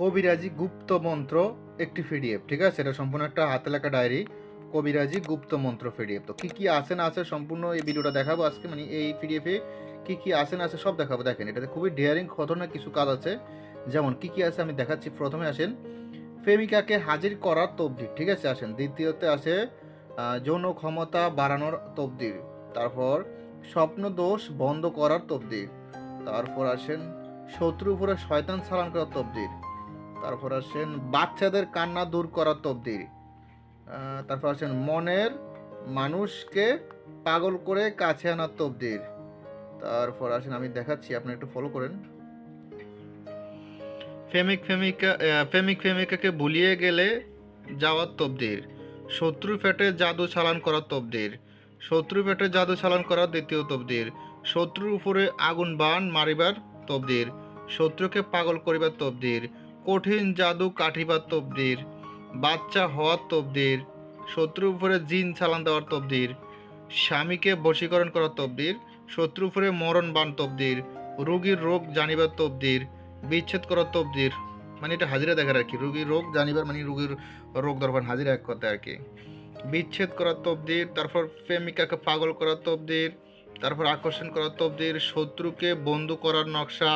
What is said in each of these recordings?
কবিরাজি গুপ্ত মন্ত্র একটি পিডিএফ, ঠিক আছে? এটা সম্পূর্ণ একটা হাতে লেখা ডায়েরি। কবিরাজি গুপ্ত মন্ত্র পিডিএফ। তো কি কি আছে না আছে সম্পূর্ণ এই ভিডিওটা দেখাবো আজকে। মানে এই পিডিএফে কি কি আছে না আছে সব দেখাবো। দেখেন, এটাতে খুবই ডেয়ারিং খতরনাক কিছু কাজ আছে। যেমন কি কি আছে আমি দেখাচ্ছি। প্রথমে আসেন, প্রেমিকাকে হাজির করার তবদির, ঠিক আছে? আসেন, দ্বিতীয়তে আছে যৌন ক্ষমতা বাড়ানোর তবদির। তারপর স্বপ্ন দোষ বন্ধ করার তবদির। তারপর আসেন শত্রু উপরে শয়তান সালান করার তবদির। তারপর আসেন বাচ্চাদের কান্না দূর করার তবদির। তারপর আসেন মনের মানুষকে পাগল করে কাছে আনার তবদির। তারপর আসেন, আমি দেখাচ্ছি, আপনি একটু ফলো করেন। প্রেমিক প্রেমিকা প্রেমিক প্রেমিকাকে ভুলিয়ে গেলে যাওয়ার তবদির। শত্রু ফেটে জাদু চালান করার তবদির। শত্রু ফেটে জাদু চালান করার দ্বিতীয় তবদির। শত্রুর উপরে আগুন বান মারিবার তবদির। শত্রুকে পাগল করিবার তবদির। কঠিন জাদু কাঠিবার তবদির, বাচ্চা হওয়ার তবদির, শত্রুর উপরে জিন চালান দেওয়ার তবদির, স্বামীকে বশীকরণ করার তবদির, শত্রুর উপরে মরণ বান তবদির, রোগীর রোগ জানিবার তবদির, বিচ্ছেদ করার তবদির। মানে এটা হাজিরা দেখার আর কি। রোগীর রোগ জানিবার মানে রুগীর রোগ দরকার হাজিরা এক কথা আর কি। বিচ্ছেদ করার তবদির, তারপর প্রেমিকাকে পাগল করার তবদির, তারপর আকর্ষণ করার তবদির, শত্রুকে বন্ধু করার নকশা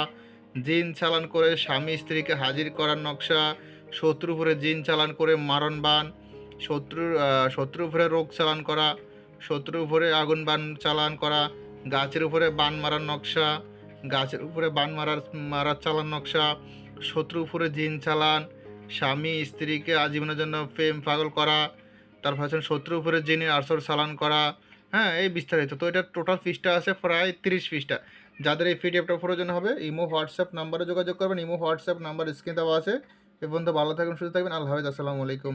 জিন চালান করে স্বামী স্ত্রীকে হাজির করার নকশা, শত্রু উপরে জিন চালান করে মারণ বান শত্রুর উপরে রোগ চালান করা শত্রুর উপরে আগুন বান চালান করা, গাছের উপরে বান মারার নকশা, গাছের উপরে বান মারার মারার চালান নকশা, শত্রু উপরে জিন চালান, স্বামী স্ত্রীকে আজীবনের জন্য প্রেম পাগল করা, তারপর হচ্ছে শত্রুর উপরে জিনের আসর চালান করা হ্যাঁ এই বিস্তারিত। তো এটা টোটাল ফিসটা আছে প্রায় তিরিশ ফিসটা যাদের এই পিডিএফটা প্রয়োজন হবে, ইমো, হোয়াটসঅ্যাপ নাম্বারে যোগাযোগ করবেন, ইমো, হোয়াটসঅ্যাপ নাম্বার স্ক্রিন দেওয়া আছে। এ পর্যন্ত ভালো থাকবেন, সুস্থ থাকবেন, আল্লাহ হাফেজ, আসসালামু আলাইকুম।